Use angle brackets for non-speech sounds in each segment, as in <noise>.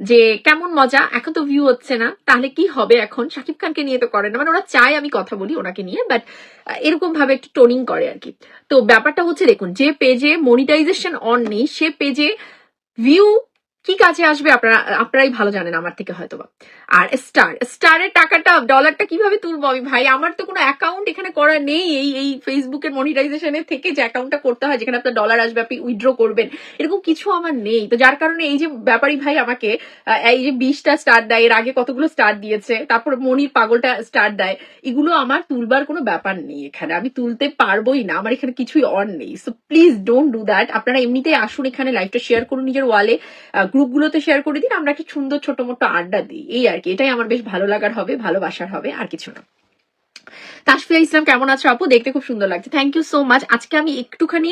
যে কেমন মজা, এখন তো ভিউ হচ্ছে না, তাহলে কি হবে এখন? শাকিব খানকে নিয়ে তো করে না মানে ওরা চায় আমি কথা বলি ওনাকে নিয়ে বাট এরকম ভাবে একটু টোনিং করে আর কি। তো ব্যাপারটা হচ্ছে, দেখুন, যে পেজে মনিটাইজেশন অন নেই, সে পেজে ভিউ কি কাজে আসবে আপনারা, আপনারাই ভালো জানেন আমার থেকে হয়তো বা আর স্টার স্টারের টাকাটা ডলারটা কীভাবে তুলবো আমি? ভাই, আমার তো কোনো অ্যাকাউন্ট এখানে করা নেই। এই এই ফেসবুকের মনিটাইজেশনের থেকে যে অ্যাকাউন্টটা করতে হয়, যেখানে আপনার ডলার আসবে, আপনি উইথড্র করবেন, এরকম কিছু আমার নেই। তো যার কারণে এই যে ব্যাপারী ভাই আমাকে এই যে বিশটা স্টার দেয়, এর আগে কতগুলো স্টার দিয়েছে, তারপর মনির পাগলটা স্টার দেয়, এগুলো আমার তুলবার কোনো ব্যাপার নেই এখানে। আমি তুলতে পারবোই না, আমার এখানে কিছুই অন নেই। So please don't do that আপনারা এমনিতেই আসুন এখানে লাইভটা শেয়ার করুন নিজের ওয়ালে গ্রুপগুলোতে শেয়ার করে দিন আমরা একটা সুন্দর ছোট মোটো আড্ডা দিই। এই আর কি, এটাই আমার বেশ ভালো লাগার হবে, ভালোবাসার হবে, আর কিছু না। তাসফিয়া ইসলাম, কেমন আছো আপু? দেখতে খুব সুন্দর লাগছে। থ্যাংক ইউ সো মাচ আজকে আমি একটুখানি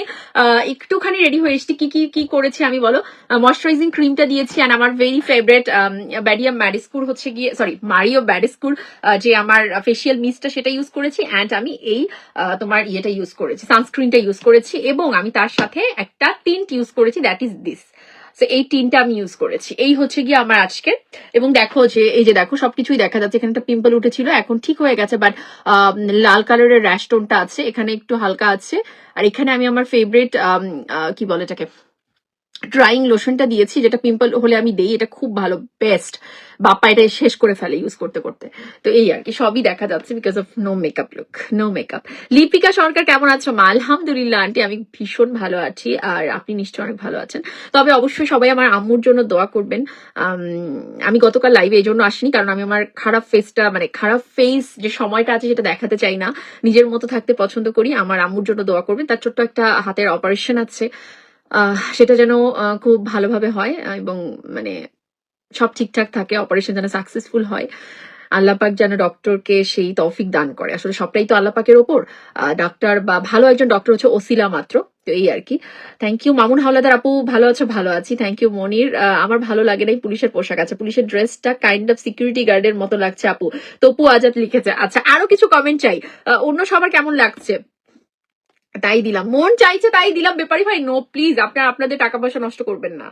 একটুখানি রেডি হয়ে এসেছি। কি কি কি করেছি আমি বলো? ময়শ্চারাইজিং ক্রিমটা দিয়েছি আর আমার ভেরি ফেভারিট ব্যাডিয়াম ম্যাডিস্কুর হচ্ছে গিয়ে সরি মারিও ব্যাডিস্কুর যে আমার ফেসিয়াল মিস্টটা সেটা ইউজ করেছি অ্যান্ড আমি এই তোমার ইয়েটা ইউজ করেছি সানস্ক্রিনটা ইউজ করেছি এবং আমি তার সাথে একটা টিন্ট ইউজ করেছি দ্যাট ইজ দিস এই তিনটা আমি ইউজ করেছি। এই হচ্ছে গিয়ে আমার আজকে এবং দেখো যে, এই যে দেখো, সবকিছুই দেখা যাচ্ছে। এখানে একটা পিম্পল উঠেছিল, এখন ঠিক হয়ে গেছে বাট লাল কালারের র্যাশ টোনটা আছে। এখানে একটু হালকা আছে। আর এখানে আমি আমার ফেভারিট কি বলে এটাকে? ড্রাইং লোশনটা দিয়েছি, যেটা পিম্পল হলে আমি দেই, এটা খুব ভালো বেস্ট বাপ্পা এটা শেষ করে ফেলে ইউজ করতে করতে। তো এই আর কি, সবই দেখা যাচ্ছে because of no makeup look no makeup Lipika Sarkar, কেমন আছো? মা, আলহামদুলিল্লাহ, আন্টি, আমি ভীষণ ভালো আছি, আর আপনি নিশ্চয়ই অনেক ভালো আছেন। তবে অবশ্যই সবাই আমার আম্মুর জন্য দোয়া করবেন। আমি গতকাল লাইভে এই জন্য আসিনি, কারণ আমি আমার খারাপ ফেসটা মানে খারাপ ফেস যে সময়টা আছে সেটা দেখাতে চাই না। নিজের মতো থাকতে পছন্দ করি, আমার আম্মুর জন্য দোয়া করবেন। তার ছোট্ট একটা হাতের অপারেশন আছে। সেটা যেন খুব ভালোভাবে হয়, এবং মানে সব ঠিকঠাক থাকে অপারেশন যেন সাকসেসফুল হয়। আল্লাহ পাক যেন ডক্টরকে সেই তৌফিক দান করে। আসলে সবটাই তো আল্লাহ পাকের ওপর ডাক্তার বা ভালো একজন ডক্টর হচ্ছে ওসিলা মাত্র, তো এই আর কি। থ্যাংক ইউ মামুন হাওলাদার আপু, ভালো আছো? ভালো আছি। Thank you Monir. আমার ভালো লাগে না পুলিশের পোশাক। আছে পুলিশের ড্রেসটা কাইন্ড অফ সিকিউরিটি গার্ডের মতো লাগছে আপু। তপু আজাদ লিখেছে আচ্ছা আরও কিছু কমেন্ট চাই। অন্য সবার কেমন লাগছে? তাই দিলাম। মন চাইছে তাই দিলাম। ব্যাপারী ভাই নো প্লিজ আপনার, আপনাদের টাকা পয়সা নষ্ট করবেন না।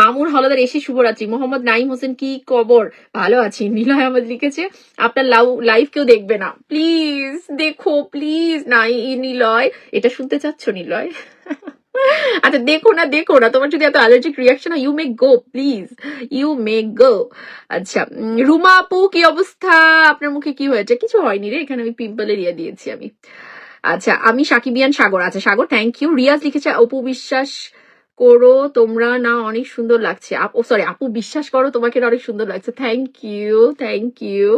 মামুন হলদার এসে শুভরাত্রি। মোহাম্মদ নাইম হোসেন, কি কবর ভালো আছি। নীলয় আহমদ লিখেছে, আপনার লাউ কেউ দেখবে না। প্লিজ দেখো প্লিজ নাই নিলয়, এটা শুনতে চাচ্ছ নিলয়? <laughs> আচ্ছা দেখো না দেখো না, তোমার যদি এত অ্যালার্জিক রিয়াকশন হয় you may go please you may go আচ্ছা রুমা আপু, কি অবস্থা? আপনার মুখে কি হয়েছে? কিছু হয়নি রে, এখানে আমি পিম্পলের ইয়ে দিয়েছি আমি। আচ্ছা আমি সাকিবিয়ান সাগর। আচ্ছা সাগর থ্যাংক ইউ রিয়াজ লিখেছে অপু বিশ্বাস করো, তোমরা না অনেক সুন্দর লাগছে। সরি আপু, বিশ্বাস করো, তোমাকে না অনেক সুন্দর লাগছে। Thank you thank you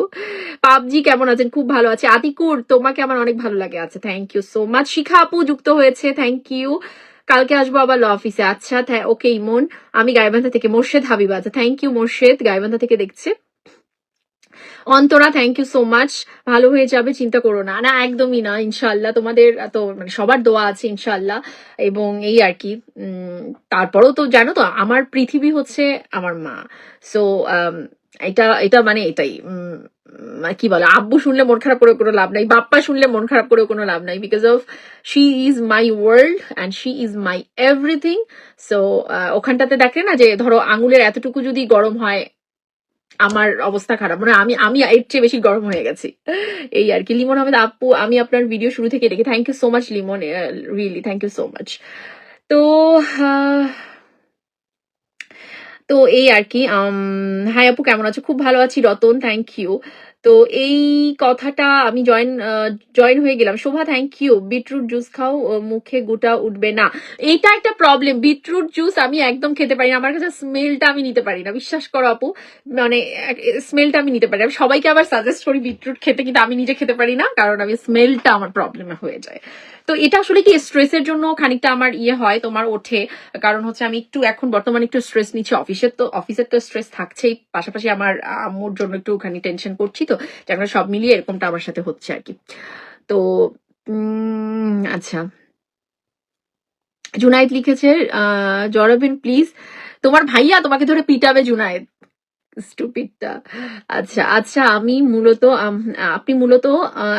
PUBG, কেমন আছেন? খুব ভালো আছে। আতিকুর, তোমাকে আমার অনেক ভালো লাগে। আছে thank you so much Shikha আপু, যুক্ত হয়েছে থ্যাংক ইউ কালকে আসব আবার ল অফিসে আচ্ছা ওকে ইমন। আমি গাইবান্ধা থেকে মোর্শেদ হাবিব। আচ্ছা থ্যাংক ইউ মোর্শেদ। গাইবান্ধা থেকে দেখছে। Antara thank you so much ভালো হয়ে যাবে চিন্তা করো না। না একদমই না ইনশাল্লাহ তোমাদের তো মানে সবার দোয়া আছে ইনশাল্লাহ এবং এই আর কি তারপরেও তো জানো তো আমার পৃথিবী হচ্ছে আমার মা। সো এটা এটা মানে এটাই উম, কি বলে আব্বু শুনলে মন খারাপ করে কোনো লাভ নাই বাপ্পা শুনলে মন খারাপ করে কোনো লাভ নাই because of she is my world and she is my everything so ওখানটাতে দেখে না যে ধরো আঙুলের এতটুকু যদি গরম হয় আমার অবস্থা খারাপ। মানে আমি আমি এর চেয়ে বেশি গরম হয়ে গেছি। এই আর কি। লিমন আহমেদ আপু, আমি আপনার ভিডিও শুরু থেকে দেখি। Thank you so much Limon. Really thank you so much তো তো এই আর কি। হাই আপু, কেমন আছো? খুব ভালো আছি, রতন থ্যাংক ইউ তো এই কথাটা আমি জয়েন জয়েন হয়ে গেলাম। Shobha thank you beetroot juice খাও মুখে গোটা উঠবে না। এইটা একটা প্রবলেম বিটরুট জুস আমি একদম খেতে পারি না। আমার কাছে স্মেলটা আমি নিতে পারি না। বিশ্বাস করো আপু মানে স্মেলটা আমি নিতে পারি আমি সবাইকে আবার সাজেস্ট করি বিটরুট খেতে, কিন্তু আমি নিজে খেতে পারি না, কারণ আমি স্মেলটা আমার প্রবলেমে হয়ে যায়। তো এটা আসলে কি স্ট্রেসের জন্য খানিকটা আমার ইয়ে হয়, তোমার ওঠে। কারণ হচ্ছে আমি একটু, এখন বর্তমানে একটু স্ট্রেস নিচ্ছি। অফিসের তো অফিসের তো স্ট্রেস থাকছেই। পাশাপাশি আমার আম্মুর জন্য একটুখানি টেনশন করছি, তো যার কারণে সব মিলিয়ে এরকমটা আমার সাথে হচ্ছে আর কি। তো আচ্ছা। জুনায়েদ লিখেছে জরাবিন প্লিজ তোমার ভাইয়া তোমাকে ধরে পিটাবে জুনায়েদ। স্টুপিডটা। আচ্ছা আচ্ছা আমি মূলত আপনি মূলত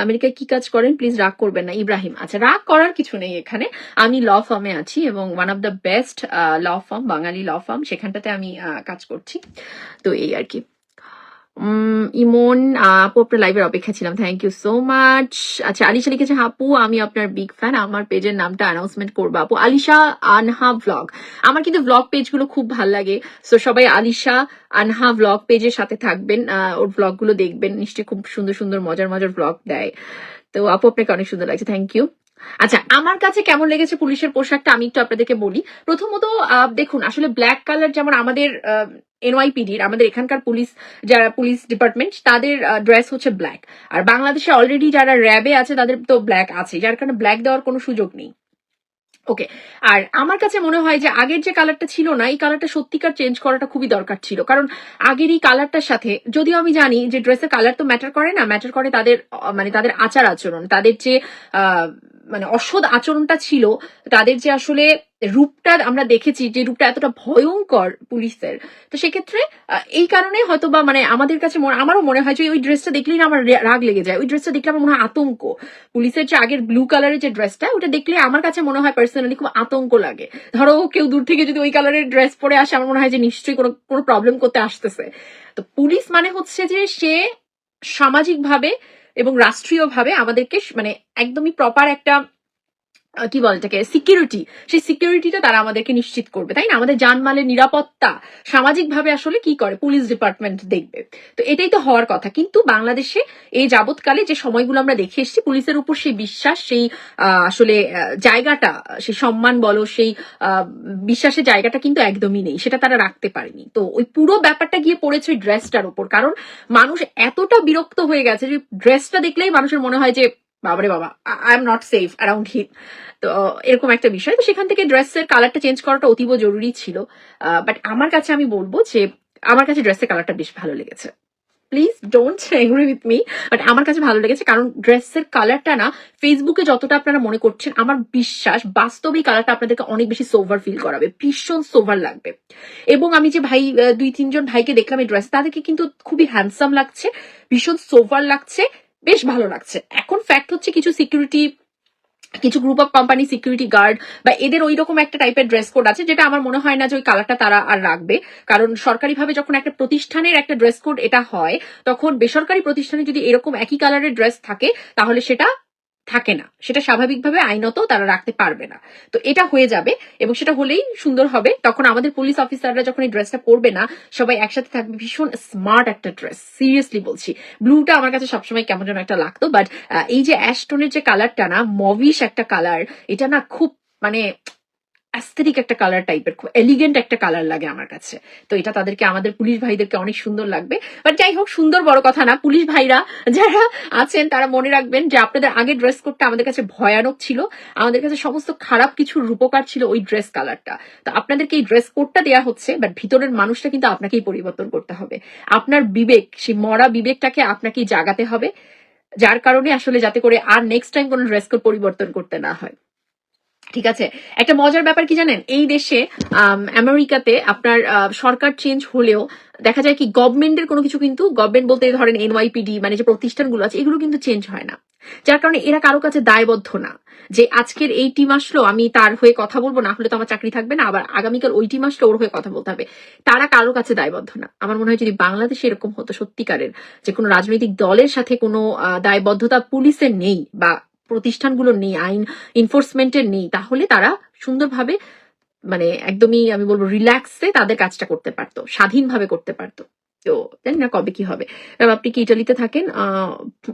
আমেরিকায় কি কাজ করেন? প্লিজ রাগ করবেন না, ইব্রাহিম। আচ্ছা রাগ করার কিছু নেই এখানে। আমি ল ফার্মে আছি এবং one of the best law firm Bangali law firm সেখানটাতে আমি কাজ করছি। তো এই আর কি। ইমন, আপু আপনার লাইভের অপেক্ষা ছিলাম। থ্যাংক ইউ সো মাচ আচ্ছা আলিশা লিখেছে আপু, আমি আপনার বিগ ফ্যান আমার পেজের নামটা অ্যানাউন্সমেন্ট করব। আপু, আলিশা আনহা ভ্লগ আমার কিন্তু ভ্লগ পেজগুলো খুব ভালো লাগে। সো সবাই আলিশা আনহা ভ্লগ পেজের সাথে থাকবেন। ওর ভ্লগগুলো দেখবেন। নিশ্চয়ই খুব সুন্দর সুন্দর, মজার মজার ভ্লগ দেয়। তো, আপু, আপনাকে অনেক সুন্দর লাগছে। থ্যাংক ইউ আচ্ছা আমার কাছে কেমন লেগেছে পুলিশের পোশাকটা আমি একটু আপনাদেরকে বলি। প্রথমত দেখুন আসলে ব্ল্যাক কালার যেমন আমাদের এনওয়াইপিডির আমাদের এখানকার পুলিশ যারা পুলিশ ডিপার্টমেন্ট তাদের ড্রেস হচ্ছে ব্ল্যাক আর বাংলাদেশে অলরেডি যারা র্যাবে আছে তাদের তো ব্ল্যাক আছে যার কারণে ব্ল্যাক দেওয়ার কোনো সুযোগ নেই। ওকে আর আমার কাছে মনে হয় যে আগের যে কালারটা ছিল না এই কালারটা সত্যিকার চেঞ্জ করাটা খুবই দরকার ছিল। কারণ আগের এই কালারটার সাথে যদিও আমি জানি যে ড্রেসের কালার তো ম্যাটার করে না ম্যাটার করে তাদের মানে তাদের আচার আচরণ তাদের যে আহ, মানে অসৎ আচরণটা ছিল, তাদের যে আসলে রূপটা আমরা দেখেছি, যে রূপটা এতটা ভয়ঙ্কর পুলিশের, তো সেক্ষেত্রে এই কারণে হয়তো বা মানে আমাদের কাছে আমারও মনে হয় যে ওই ড্রেসটা দেখলেই না আমার রাগ লেগে যায়। ওই ড্রেসটা দেখলে আমার মনে হয় আতঙ্ক। পুলিশের যে আগের ব্লু কালারের যে ড্রেসটা ওটা দেখলে আমার কাছে মনে হয় পার্সোনালি খুব আতঙ্ক লাগে। ধরো কেউ দূর থেকে যদি ওই কালারের ড্রেস পরে আসে, আমার মনে হয় যে নিশ্চয়ই কোনো কোনো প্রবলেম করতে আসতেছে। তো পুলিশ মানে হচ্ছে যে সে সামাজিকভাবে এবং রাষ্ট্রীয়ভাবে আমাদেরকে মানে একদমই প্রপার একটা কি বলে এটাকে? সিকিউরিটি সেই সিকিউরিটিটা তারা আমাদেরকে নিশ্চিত করবে, তাই না? আমাদের জানমালের নিরাপত্তা সামাজিকভাবে আসলে কি করে? পুলিশ ডিপার্টমেন্ট দেখবে। তো এটাই তো হওয়ার কথা। কিন্তু বাংলাদেশে এই যাবৎকালে যে সময়গুলো আমরা দেখে এসেছি, পুলিশের উপর সেই বিশ্বাস, সেই আসলে জায়গাটা, সেই সম্মান বলো, সেই বিশ্বাসের জায়গাটা কিন্তু একদমই নেই। সেটা তারা রাখতে পারেনি। তো ওই পুরো ব্যাপারটা গিয়ে পড়েছে ওই ড্রেসটার উপর। কারণ মানুষ এতটা বিরক্ত হয়ে গেছে যে ড্রেসটা দেখলেই মানুষের মনে হয় যে বাবারে বাবা I am not safe around him তো, এরকম একটা বিষয়। তো সেখান থেকে ড্রেসের কালারটা চেঞ্জ করাটা অতীব জরুরি ছিল। বাট আমার কাছে আমি বলব যে, আমার কাছে ড্রেসের কালারটা বেশ ভালো লেগেছে। Please don't agree with me but আমার কাছে ভালো লেগেছে কারণ ড্রেসের কালারটা না ফেসবুকে যতটা আপনারা মনে করছেন, আমার বিশ্বাস বাস্তবে কালারটা আপনাদেরকে অনেক বেশি সোভার ফিল করাবে, ভীষণ সোভার লাগবে। এবং আমি যে ভাই দুই, তিনজন ভাইকে দেখলাম এই ড্রেস তাদেরকে কিন্তু খুবই হ্যান্ডসাম লাগছে, ভীষণ সোভার লাগছে বেশ ভালো লাগছে। এখন ফ্যাক্ট হচ্ছে কিছু সিকিউরিটি কিছু group of company security guard বা এদের ওই রকম একটা টাইপের ড্রেস কোড আছে যেটা আমার মনে হয় না যে ওই কালারটা তারা আর রাখবে। কারণ সরকারিভাবে যখন একটা প্রতিষ্ঠানের একটা ড্রেস কোড এটা হয়, তখন বেসরকারি প্রতিষ্ঠানে যদি এরকম একই কালারের ড্রেস থাকে, তাহলে সেটা থাকে না। সেটা স্বাভাবিকভাবে আইনত তারা রাখতে পারবে না। তো এটা হয়ে যাবে এবং সেটা হলেই সুন্দর হবে। তখন আমাদের পুলিশ অফিসাররা যখন এই ড্রেসটা পরবে না, সবাই একসাথে থাকবে। ভীষণ স্মার্ট একটা ড্রেস সিরিয়াসলি বলছি। ব্লুটা আমার কাছে সবসময় কেমন যেন একটা লাগতো বাট এই যে অ্যাস্টনের যে কালারটা না মভিশ একটা কালার এটা না খুব মানে অ্যাস্থেটিক একটা কালার টাইপের খুব এলিগেন্ট একটা কালার লাগে আমার কাছে। তো এটা তাদেরকে, আমাদের পুলিশ ভাইদেরকে অনেক সুন্দর লাগবে। বাট যাই হোক, সুন্দর বড় কথা না, পুলিশ ভাইরা যারা আছেন, তারা মনে রাখবেন যে আপনাদের আগে ড্রেস কোডটা আমাদের কাছে ভয়ানক ছিল। আমাদের কাছে সমস্ত খারাপ কিছুর রূপকার ছিল ওই ড্রেস কালারটা তো আপনাদেরকে এই ড্রেস কোডটা দেওয়া হচ্ছে বাট ভিতরের মানুষটা কিন্তু আপনাকেই পরিবর্তন করতে হবে। আপনার বিবেক, সেই মরা বিবেকটাকে আপনাকেই জাগাতে হবে। যার কারণে আসলে যাতে করে আর নেক্সট টাইম কোনো ড্রেস কোড পরিবর্তন করতে না হয়। ঠিক আছে? একটা মজার ব্যাপার কি জানেন? এই দেশে আম, আমেরিকাতে আপনার সরকার চেঞ্জ হলেও দেখা যায় কি গভর্নমেন্টের কোনো কিছু কিন্তু গভর্নমেন্ট বলতে ধরেন এনওয়াইপিডি মানে যে প্রতিষ্ঠানগুলো আছে এগুলো কিন্তু চেঞ্জ হয় না। যার কারণে এরা কারও কাছে দায়বদ্ধ না। যে আজকের এই টিম আসলো আমি তার হয়ে কথা বলব না হলে তো আমার চাকরি থাকবে না আবার আগামীকাল ওই টিম আসলো ওর হয়ে কথা বলতে হবে। তারা কারও কাছে দায়বদ্ধ না। আমার মনে হয় যদি বাংলাদেশে এরকম হতো সত্যিকারের যে কোনো রাজনৈতিক দলের সাথে কোনো দায়বদ্ধতা পুলিশের নেই বা প্রতিষ্ঠানগুলো নেই, আইন এনফোর্সমেন্টের নেই, তাহলে তারা সুন্দরভাবে মানে একদমই আমি বলব রিল্যাক্সে তাদের কাজটা করতে পারতো, স্বাধীনভাবে করতে পারতো। তো জানি না কবে কি হবে। আপনি কি ইটালিতে থাকেন?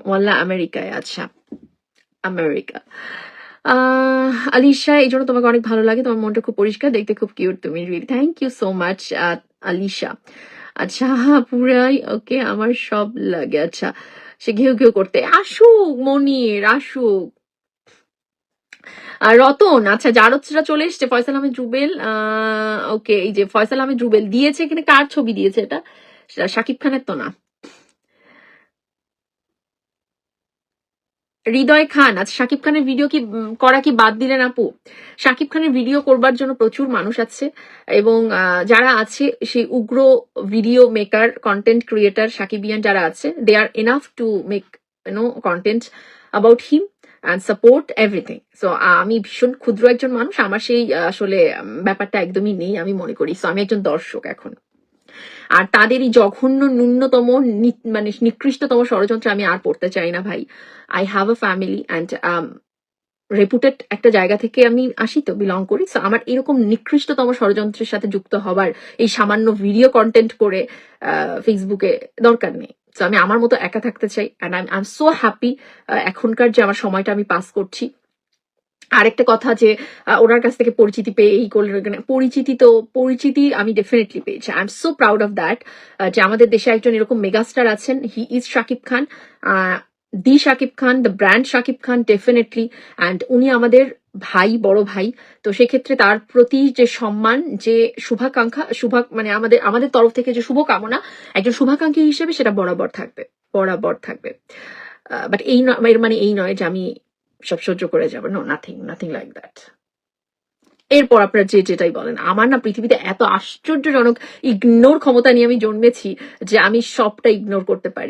ওয়াল্লা আমেরিকায় আচ্ছা আমেরিকা। আহ, আলিশা, এই জন্য তোমাকে অনেক ভালো লাগে, তোমার মনটা খুব পরিষ্কার, দেখতে খুব কিউট তুমি really thank you so much Alisha. আচ্ছা পুরাই ওকে আমার সব লাগে আচ্ছা। সে ঘেউ ঘেউ করতে, আসুক মনির, আসুক। আর রতন আচ্ছা জারদরা চলে এসছে, ফয়সাল আহমেদ জুবেল ওকে, এই যে ফয়সাল আহমেদ জুবেল দিয়েছে এখানে, কার ছবি দিয়েছে এটা? শাকিব খানের তো না। হৃদয় খান আচ্ছা শাকিব খানের ভিডিও কি করা কি বাদ দিলেন আপু? শাকিব খানের ভিডিও করবার জন্য প্রচুর মানুষ আছে এবং যারা আছে, সেই উগ্র ভিডিও মেকার কন্টেন্ট ক্রিয়েটার সাকিবিয়ান যারা আছে they are enough to make no content about him and support everything so আমি ভীষণ ক্ষুদ্র একজন মানুষ, আমার সেই আসলে ব্যাপারটা একদমই নেই, আমি মনে করি। সো আমি একজন দর্শক এখন। আর তাদেরই জঘন্য ন্যূনতম মানে নিকৃষ্টতম ষড়যন্ত্র আমি আর পড়তে চাই না ভাই। I have a family and reputed একটা জায়গা থেকে আমি আসি তো বিলং করি। সো আমার এরকম নিকৃষ্টতম ষড়যন্ত্রের সাথে যুক্ত হবার এই সামান্য ভিডিও কন্টেন্ট করে ফেসবুকে দরকার নেই। তো আমি আমার মতো একা থাকতে চাই and I am so happy এখনকার যে আমার সময়টা আমি পাস করছি। আরেকটা কথা যে ওনার কাছ থেকে পরিচিতি পেয়ে এই করলেন পরিচিতি তো, পরিচিতি আমি ডেফিনেটলি পেয়েছি। I am so proud of that যে আমাদের দেশে একজন এরকম মেগাস্টার আছেন। He is Shakib Khan the Shakib Khan the brand Shakib Khan definitely and উনি আমাদের ভাই, বড় ভাই। তো সেক্ষেত্রে তার প্রতি যে সম্মান, যে শুভাকাঙ্ক্ষা, শুভা মানে আমাদের আমাদের তরফ থেকে যে শুভকামনা, একজন শুভাকাঙ্ক্ষী হিসেবে সেটা বরাবর থাকবে বরাবর থাকবে। বাট এই মানে এই নয় যে আমি সব সহ্য করে যাবে। No nothing nothing like that এরপর আপনারা যে যেটাই বলেন, আমার না পৃথিবীতে এত আশ্চর্যজনক ইগনোর ক্ষমতা নিয়ে আমি জন্মেছি যে আমি সবটা ইগনোর করতে পারি।